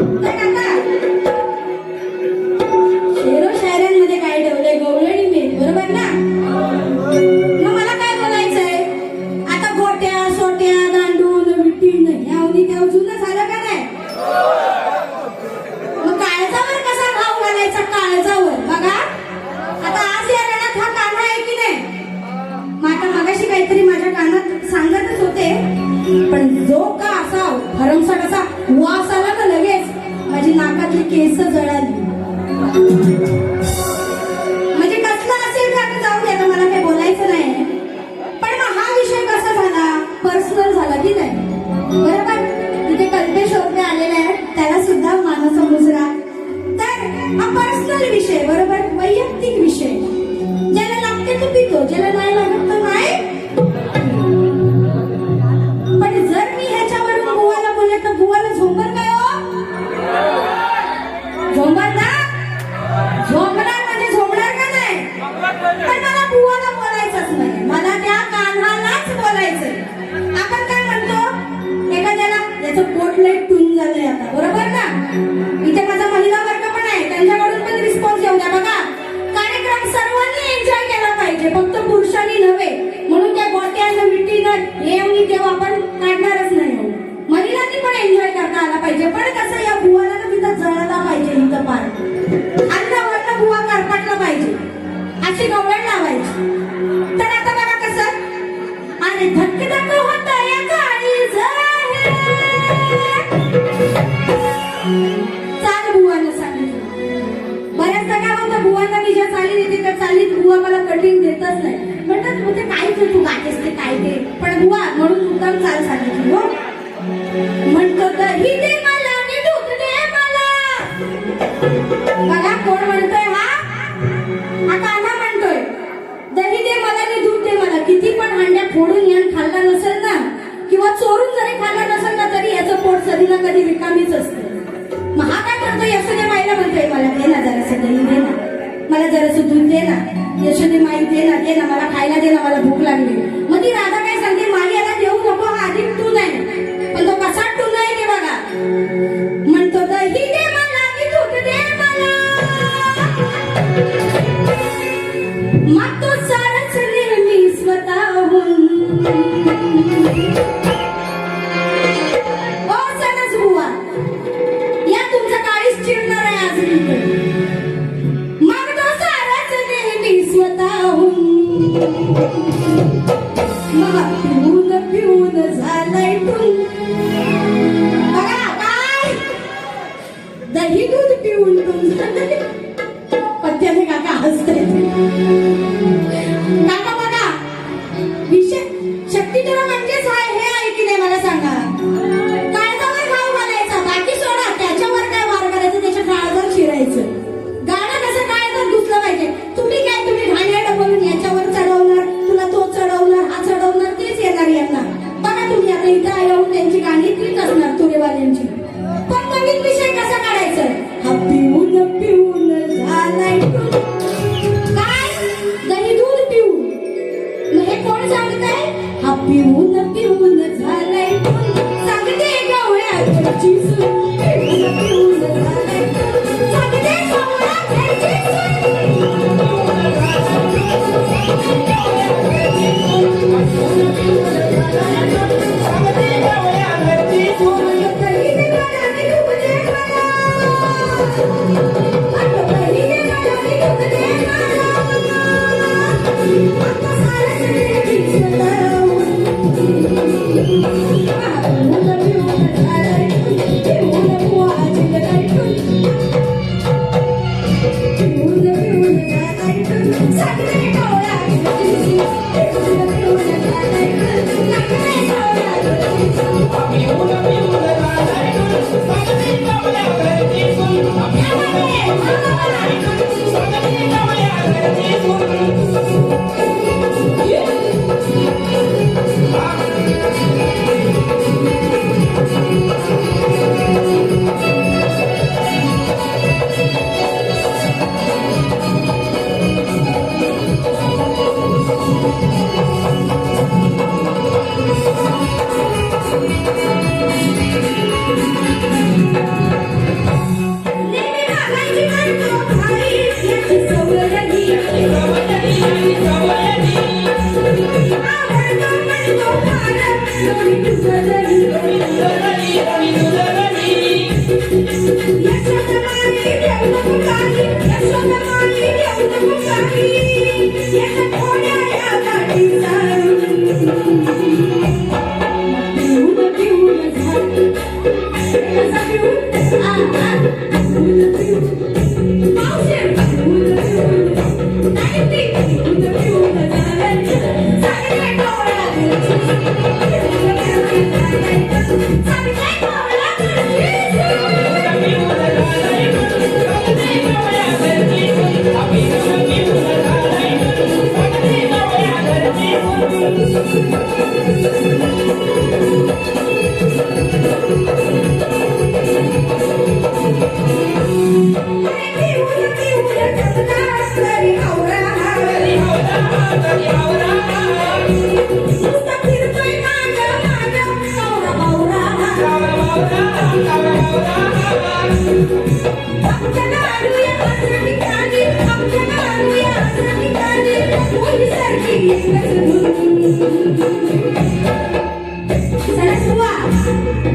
Thank you. माझी केस जळाली. म्हणजे कसलं असेल का जाऊ द्या मला काही बोलायचं नाही. पण मग हा विषय कसा झाला? पर्सनल झाला की नाही? बरोबर? पाहिजे. फक्त पुरुषांनी नव्हे म्हणून त्या गोट्या मिट्टीनं हे आणि तेव्हा आपण काढणारच नाही महिलांनी पण एन्जॉय करता आला पाहिजे. पण कसं या बुवाला आणि बुवा मला कठीण देतच नाही. म्हणतात मग ते काय ते तू गातेस ते काय ते? पण बुवा म्हणून मुद्दाम चाल सांगितली हो. म्हणतो तरी दे मला दे मला. मला कोण म्हणतोय हा? आता काना म्हणतोय दही दे मला आणि दूध दे मला. किती पण हांड्या फोडून यान खाल्ला नसेल ना किंवा चोरून जरी खाल्ला नसेल ना तरी याचं पोट कधी ना कधी रिकामीच असते. मग हा काय करतोय असं ते माहिला म्हणतोय मला दे ना असं दूध दे ना. यशोदे माई दे ना दे ना. मला खायला दे ना मला भूक लागली. मग ती राधा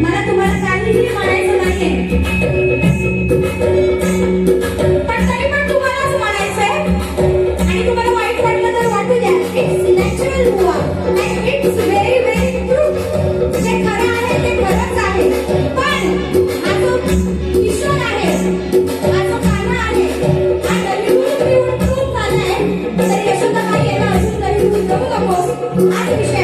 मला तुम्हाला काहीही म्हणायचं I